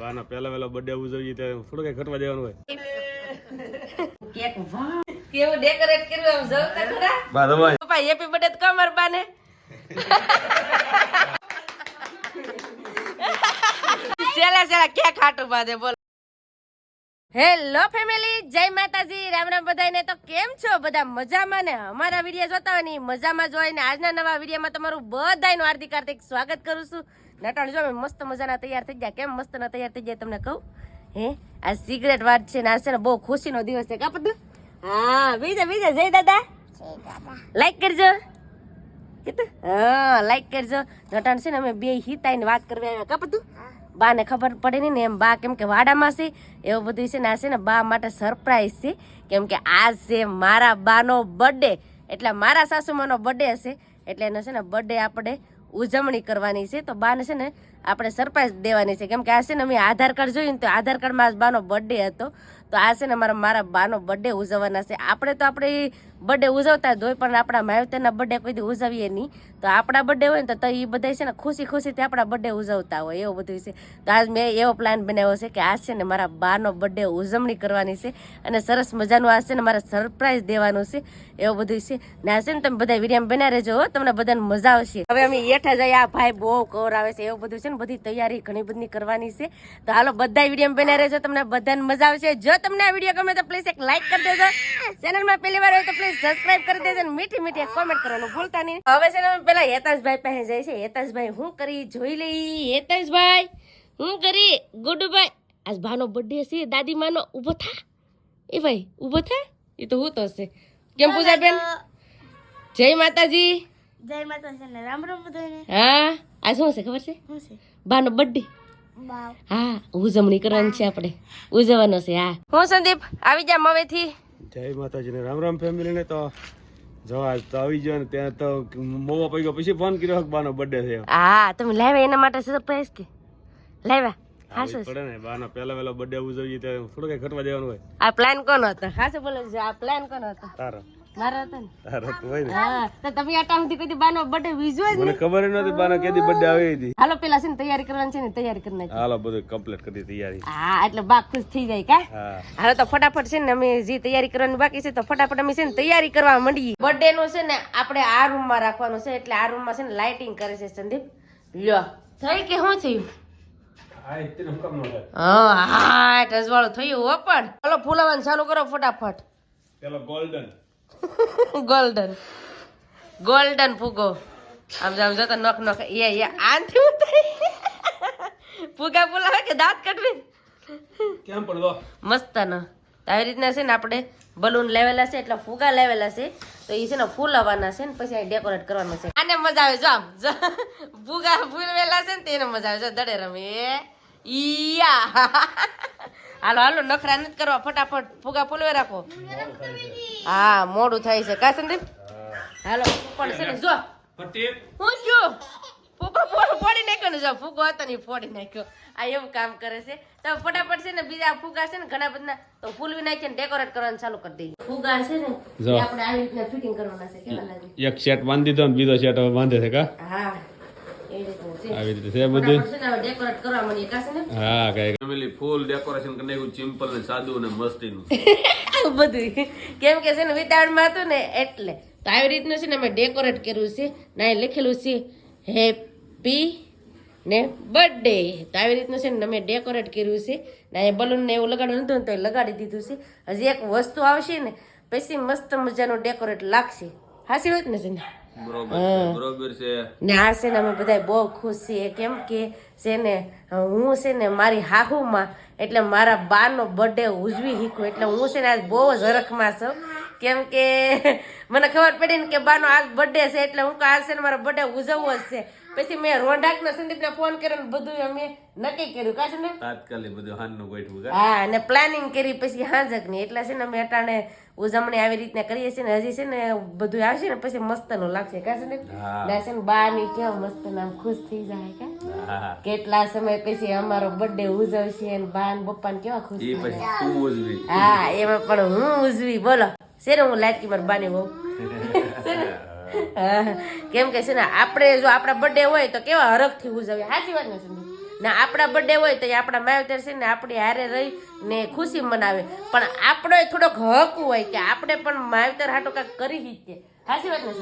બાના પહેલા પહેલા બર્થડે ઉજવીએ ત્યારે થોડું કઈ ઘટવા દેવાનું હોય. કેક વાહ કેવું ડેકોરેટ કર્યું આમ જવતા ખરા? બા દબાઈ પપ્પા હેપી બર્થડે તો કમર બાને. સેલા સેલા કેક હાટું બાંધે બોલ. હેલો ફેમિલી જય માતાજી. રામ રામ બધાને તો કેમ છો? બધા મજામાં ને? અમારા વીડિયો જોતા હોય ને મજામાં જોઈને ને. આજના નવા વિડીયોમાં તમારું બધાનું હાર્દિક હાર્દિક સ્વાગત કરું છું. નટાણ જો મસ્ત મજાના તૈયાર થઈ ગયા. કેમ મસ્ત ના તૈયાર થઈ ગયા તમને કહું? હે? આ સિગરેટ વાત છે ને આ છે ને બહુ ખુશીનો દિવસ છે. કાપડ હા બીજા બીજા જય દાદા. લાઈક કરજો. કીધું હા લાઈક કરજો. નટાણ છે ને અમે બે હિતાઈને વાત કરવા આવ્યા. કાપડ બા ને ખબર પડે નહીં ને એમ બા કેમ કે વાડામાં છે. એવું બધું છે ને આ છે ને બા માટે સરપ્રાઈઝ છે. કેમ કે આજ છે મારા બાનો બર્થડે એટલે મારા સાસુમાનો બર્થડે હશે. એટલે એનો છે ને બર્થડે આપણે ઉજવણી કરવાની છે, તો બાને છે ને આપણે સરપ્રાઈઝ દેવાની છે. કેમ કે આ છે ને અમે આધાર કાર્ડ જોયું તો આધાર કાર્ડમાં બાનો બર્થડે હતો. તો આ છે ને મારા મારા બાનો બર્થડે ઉજવવાના છે. આપણે તો આપણે બર્થડે ઉજવતા જ હોય, પણ આપણા માવતરના બર્થડે કોઈ દી ઉજવીએ નહીં. તો આપણા બર્થડે હોય ને તો એ બધા છે ને ખુશી ખુશીથી આપણા બર્થડે ઉજવતા હોય, એવું બધું છે. તો આજ મેં એવો પ્લાન બનાવ્યો છે કે આજ છે ને મારા બાનો બર્થડે ઉજવણી કરવાની છે અને સરસ મજાનું આ છે ને મારે સરપ્રાઈઝ દેવાનું છે, એવું બધું છે. ને આ છે ને તમે બધા વીડિયો બના રહેજો તમને બધાને મજા આવશે. હવે અમે એઠા જઈએ, આ ભાઈ બહુ કવર આવે છે, એવું બધું છે ને બધી તૈયારી ઘણી બધી કરવાની છે. તો હાલો બધા વીડિયો બના રહેજો, તમને બધાને મજા આવશે. જો તમને આ વીડિયો ગમે તો પ્લીઝ એક લાઈક કરી દેજો. ચેનલમાં પહેલી વાર હોય તો પ્લીઝ સબસ્ક્રાઇબ કરી દેજો અને મીઠી મીઠી કોમેન્ટ કરવાનું ભૂલતા નહીં. હવે છે ને પેલા હેતાશભાઈ પાસે જાય છે હેતાશભાઈ હું કરી? જોઈ લઈ. હેતાશભાઈ હું કરી? ગુડભાઈ આજ ભાનો બર્થડે છે દાદી માનો ઊભો થા. એ ભાઈ ઊભો થા? એ તો હું તો હશે. કેમ પૂજા બેન? જય માતાજી. જય માતાજી ને રામ રામ બધાને. હા આ શું છે ખબર છે? ભાનો બર્થડે હા ઉજવણી કરવાની છે આપણે. ઉજવવાનો છે હા. હું સંદીપ આવી જા મવેથી. જય માતાજીને રામ રામ ફેમિલી ને તો જવા તો આવી ગયો ને ત્યાં તો મોવા પડી ગયો. પછી ફોન કર્યો બાનો બર્થડે થયો. હા તમે લાવ્યા એના માટે સરપ્રાઈઝ કે? લાવ્યા? પડે ને બાના પહેલા પહેલા બર્થડે ઉજવીએ તો થોડું કઈ ખટવા દેવાનું હોય. આ પ્લાન કોનો હતો? ખાસ બોલો આ પ્લાન કોનો હતો? તારો. મારો હતો ને. તારો તો હોય ને. હા તો તમે આ ટાઈમ કોઈ બાનો બર્થડે વિઝ્યુઅલ મને ખબર નહોતી બાના કેદી બર્થડે આવી હતી. હાલો પેલા છે ને તૈયારી કરવાની છે ને તૈયારી કરી નાખી હાલો બધું કમ્પ્લીટ કરી તૈયારી. હા એટલે બા ખુશ થઈ જાય કા? હાલો તો ફટાફટ છે ને અમે જે તૈયારી કરવાની બાકી છે તો ફટાફટ અમે છે ને તૈયારી કરવા માંડીએ. બર્થડે નું છે ને આપણે આ રૂમમાં રાખવાનું છે એટલે આ રૂમમાં છે ને લાઇટિંગ કરે છે સંદીપ. લ્યો. થઈ કે શું થયું? હા એટલે હું કામ ન થાય. હા હા રજવાળું થયું હો પણ. ચાલો ફૂલાવાનું ચાલુ કરો ફટાફટ. પેલો ગોલ્ડન ગોલ્ડન ગોલ્ડન ફૂગો આમ જામ જતો નખ નખ. એ એ આનથી ઉતારી. ફુગા ફૂલાવે કે દાંત કટવી કેમ પણ મસ્ત ન આવી રીતના છે ને આપણે બલૂન લેવેલા છે એટલે ફુગા લેવેલા છે. તો એ છે ને ફૂલાવાના છે ને પછી અહીં ડેકોરેટ કરવાનું છે. આને મજા આવે જો આમ. ફુગા ફૂલવેલા છે ને તેને મજા આવે. જો દડે રમે. ઈયા. હાલો હાલો નખરા નથી કરવા ફટાફટ ફુગા ફૂલવે રાખો. હા મોડું થાય છે. કા સંદીપ? હાલો પણ છે ને જો. હું જો ફૂગો ફોડ- ફોડી નાખ્યો ને જો ફૂગો હતો ને ફોડી નાખ્યો. આ એવું કામ કરે છે. તો ફટાફટ છે ને બીજા ફૂગા છે ને ઘણા બધા તો ફૂલવી નાખીને ડેકોરેટ કરવાનું ચાલુ કરી દઈએ. ફૂગા છે ને આપણે આવી રીતના ફિટિંગ કરવાના છે. કેવા લાગે? એક સેટ બાંધી દીધો બીજો સેટ હવે બાંધે છે કા? હા. આવી રીતે છે બધું હા કઈ ફેમિલી ફૂલ ડેકોરેશન કરી નાખ્યું સિમ્પલ ને સાદું ને મસ્તીનું. બધું. કેમ કે છે ને વિતાવળમાં હતું ને એટલે. તો આવી રીતનું છે ને મેં ડેકોરેટ કર્યું છે. ને લખેલું છે હેપી ને બર્થડે તો આવી રીતનું છે ને મેં ડેકોરેટ કર્યું છે. ને એ બલૂન ને એવું લગાડવાનું હતું ને તો એ લગાડી દીધું છે. હજી એક વસ્તુ આવશે ને પછી મસ્ત મજાનું ડેકોરેટ લાગશે. હાસી વાત ને છે ને બરોબર છે ને આ છે ને અમે બધા બહુ ખુશ છીએ. કેમ કે છે ને હું છે ને મારી હાહુમાં એટલે મારા બાનો બર્થડે ઉજવી શીખું. એટલે હું છે ને આજ બહુ જ હરખમાં છું. કેમ કે મને ખબર પડી ને કે બાનો આજ બર્થડે છે. એટલે હું આજ છે ને મારો બર્થડે ઉજવવો જ છે. પછી મેં રોંઢાકને સંદીપને ફોન કર્યો ને બધું અમે નક્કી કર્યું. કાશું ને? તાત્કાલિક બધું હાનનું ગોઠવું હા અને પ્લાનિંગ કરી પછી હાંજકની. એટલે છે ને અમે અટાણે ઉજવણી આવી રીતના કરીએ છીએ ને હજી છે ને બધું આવશે ને પછી મસ્તનું લાગશે કાશ ને. છે ને બા ની કેવું મસ્ત નામ ખુશ થઈ જાય કે? કેટલા સમય પછી અમારો બર્થડે ઉજવશે અને બા ને પપ્પા ને કેવા ખુશ હા એમાં પણ હું ઉજવી. બોલો ને હું લાગી મારી બાની બહુ ને? કેમ કે છે ને આપણે જો આપણા બર્થડે હોય તો કેવા હરખથી ઉજવીએ. સાચી વાત ને ને આપણા બર્થડે હોય તો આપણા માવતર છે ને આપણી હારે રહી ને ખુશી મનાવે. પણ આપણો થોડોક હક હોય કે આપણે પણ માવતર હાટો કાંઈક કરી શકીએ. સાચી વાત ને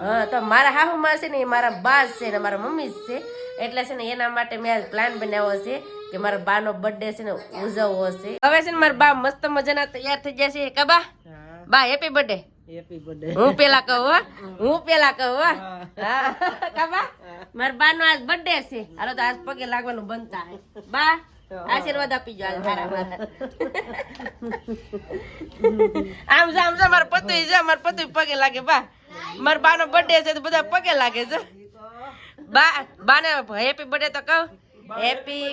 હા. તો મારા હાહુમાં છે ને એ મારા બા છે ને મારા મમ્મી જ છે. એટલે છે ને એના માટે મેં આજ પ્લાન બનાવ્યો છે કે મારા બા નો બર્થડે છે ને ઉજવવો છે. હવે છે ને મારા બા મસ્ત મજાના તૈયાર થઈ ગયા છે. કે બા? બા હેપી બર્થડે હું પેલા કહું હું? પેલા કહું કાબા માર બા નો આજ બર્થડે છે. હાલો તો આજ પગે લાગવાનું બંધ થાય બા આશીર્વાદ આપી જો આજ મારા મારા આમ જા આમ જા મારા પતિ જા મારા પતિ પગે લાગે બા. મારા બા નો બર્થડે છે તો બધા પગે લાગે છે બા બા ને હેપી બર્થડે તો કહું. હેપી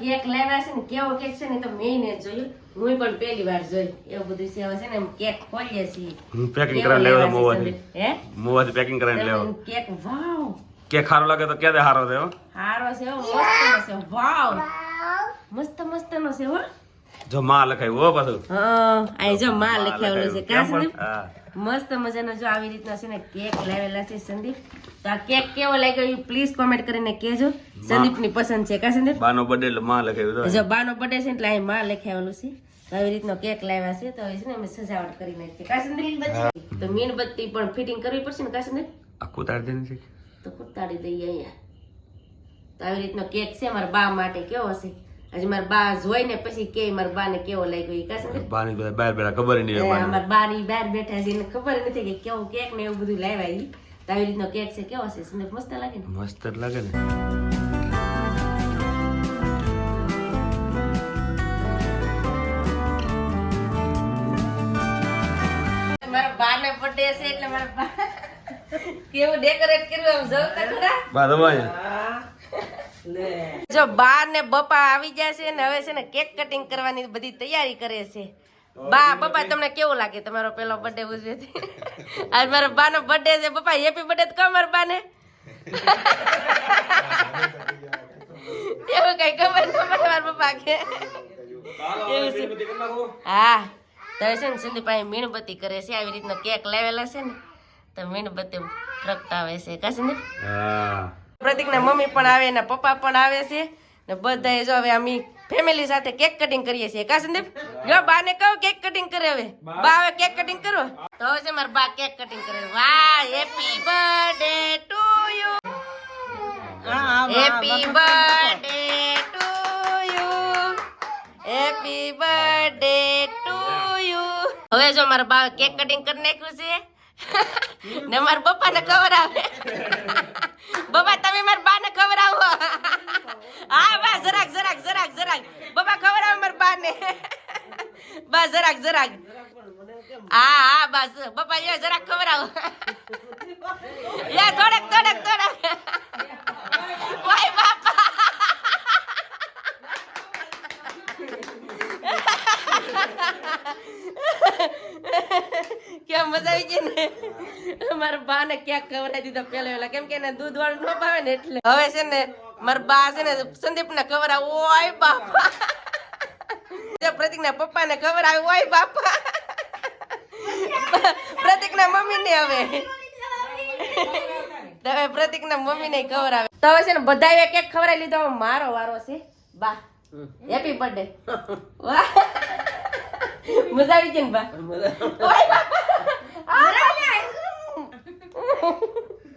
કેક લાવ્યા છે ને કેવો કેક છે ને તો મેં જોયું. હું પણ પહેલી વાર જોઈ. એવું બધું છે. હવે છે ને કેક ખોલીએ છીએ. પેકિંગ કરાવી લેવા છે મોવાથી હે? મોવાથી પેકિંગ કરાવી લેવા કેક વાવ કેક સારો લાગે તો ક્યારે હારો થયો સારો છે મસ્ત છે વાવ મસ્ત મસ્ત નો છે હો. જો માં લખાયું હો પાછું. હા આ જો માં લખાવેલું છે કાસ ને? મસ્ત મજાનો જો આવી રીતના છે ને કેક લાવેલા છે સંદીપ. તો આ કેક કેવો લાગ્યો એ પ્લીઝ કોમેન્ટ કરીને કહેજો. સંદીપની પસંદ છે કા સંદીપ? બાનો બર્થડે એટલે માં લખાયું જો. બાનો બર્થડે છે એટલે અહીં માં લખાવેલું છે. આવી રીતનો કેક લાવ્યા છે તો છે ને અમે સજાવટ કરી નાખીએ. કા સંદીપ તો મીણબત્તી પણ ફિટિંગ કરવી પડશે ને કા સંદીપ આખું તાર દે નથી તો કુતાડી દઈએ અહીંયા. તો આવી રીતનો કેક છે મારા બા માટે કેવો હશે હજી મારા બા જોઈને પછી કે મારા બાને કેવો લાગ્યો એ કા સંદીપ બાની બધા બહાર બેઠા ખબર નહીં હોય બા ની બહાર બેઠા છે એને ખબર નથી કે કેવો કેક ને એવું બધું લાવ્યા ઈ. તો આવી રીતનો કેક છે કેવો હશે સંદીપ મસ્ત લાગે ને? મસ્ત લાગે ને. છે એટલે મારા કેવું ડેકોરેટ કર્યું આમ જોઉં તો ખરા? બા જો બા ને બપા આવી ગયા છે ને હવે છે ને કેક કટિંગ કરવાની બધી તૈયારી કરે છે. બા બપા તમને કેવું લાગે? તમારો પેલો બર્થડે ઉજવે છે. આજ મારો બા નો બર્થડે છે. બપા હેપી બર્થડે કહો મારા બા ને એવું કઈ ખબર ન પડે મારા પપ્પા કે એવું છે. હા. તો છે ને સંદીપભાઈ મીણબત્તી કરે છે. આવી રીતનો કેક લાવેલા છે ને તો મીણબત્તી પ્રગટાવે છે. કા ને પ્રતિકના મમ્મી પણ આવે ને પપ્પા પણ આવે છે. ને બધાએ જો હવે અમે ફેમિલી સાથે કેક કટિંગ કરીએ છીએ. કા સંદીપ? જો બા ને કહો કેક કટિંગ કરે હવે. બા. હવે કેક કટિંગ કરો. તો હવે છે મારા બા કેક કટિંગ કરે. વાહ happy birthday to you happy birthday to you happy birthday હવે જો મારા બા કેક કટિંગ કરી નાખ્યું છે, ને મારા પપ્પા ને ખબર આવે. બાબા, તમે મારા બા ને ખબર આવો. હા, બા, જરાક જરાક જરાક જરાક. બાબા, ખબર આવે મારા બા ને બા, જરાક જરાક. હા હા બસ બાપા એ જરાક ખબર આવો. યા થોડક થોડક થોડક ઓય બાપા કેમ મજા આવી ગઈ ને? મારા બા ને ક્યાંક ખવડાવી દીધા પેલા પેલા કેમ કે એને દૂધ વાળું ન ભાવે ને એટલે. હવે છે ને મારા બા છે ને સંદીપ ને ખબર આવે ઓય બાપા. પ્રતિક ના પપ્પા ને ખબર આવે ઓય બાપા. પ્રતિક ના મમ્મી ને હવે. હવે પ્રતિક ના મમ્મી ને ખબર આવે તો હવે છે ને બધા કેક ખવડાવી લીધો. હવે મારો વારો છે. બા હેપી બર્થડે વાહ મજા આવી ગઈ ને બા? બાપા!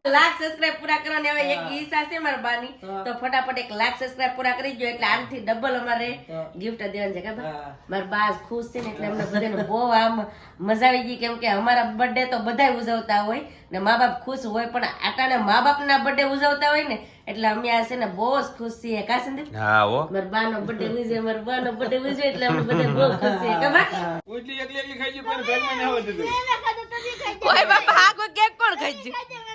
લાખ સબસ્ક્રાઇબ પૂરા કરવાની હવે એક ઈચ્છા છે મારા બાની. તો ફટાફટ એક લાખ સબસ્ક્રાઇબ પૂરા કરી દો એટલે આનથી ડબલ અમારે ગિફ્ટ દેવાની છે ખબર? મારા બા ખુશ છે ને એટલે અમને બધાને બહુ આમ મજા આવી ગઈ કેમ કે અમારા બર્થડે તો બધા ઉજવતા હોય ને મા બાપ ખુશ હોય પણ આટાને મા બાપના બર્થડે ઉજવતા હોય ને એટલે અમે આ છે ને બહુ જ ખુશ છીએ કા સંદીપ? હા હો. મારા બા નો બર્થડે ઉજવે મારા બા નો બર્થડે ઉજવે એટલે અમે બધા બહુ ખુશ છીએ ખબર? ઉટલી એકલી એકલી ખાઈ ગઈ પણ બેગમાં ના આવતું. ઓય બાપા આ કોઈ કેક કોણ ખાઈ ગયું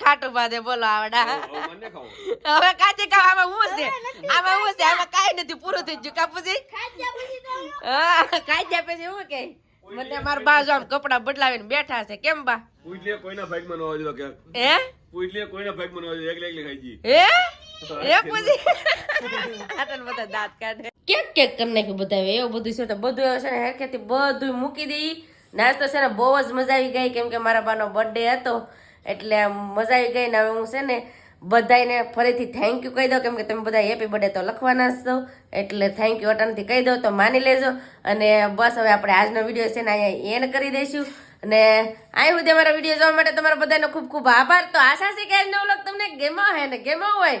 ખાટું બાદે બોલો આવડા. હવે કાચી કામ આમાં હું છે? આમાં હું છે? આમાં કાઈ નથી પૂરું થઈ ગયું કાપુજી. હા કાઈ પછી હું કે? મને મારા બાજુ આમ કપડા બદલાવીને બેઠા છે કેમ બા? ઉટલી કોઈના ભાગમાં ન કે. હે? ઉટલી કોઈના ભાગમાં ન આવતું એકલી એકલી ખાઈ ગઈ હે? હે પૂજી આટલ બધા દાંત કાઢે. કેક કેક કરી નાખ્યું બધા એવું બધું છે તો બધું એવું છે ને હેરખેથી બધું મૂકી દઈ. નાસ્તો છે ને બહુ જ મજા આવી ગઈ, કેમ કે મારા બાનો બર્થડે હતો. એટલે મજા આવી ગઈ ને હવે હું છે ને બધાને ફરીથી થેન્ક યુ કહી દઉં, કેમ કે તમે બધા હેપી બર્થડે તો લખવાના છો. એટલે થેન્ક યુ અટનથી કહી દો તો માની લેજો. અને બસ હવે આપણે આજનો વીડિયો છે ને અહીંયા એન્ડ કરી દઈશું. અને અહીં સુધી અમારા વીડિયો જોવા માટે તમારા બધાનો ખૂબ ખૂબ આભાર. તો આશા છે કે આજનો વ્લોગ તમને ગેમો હોય ને ગેમો હોય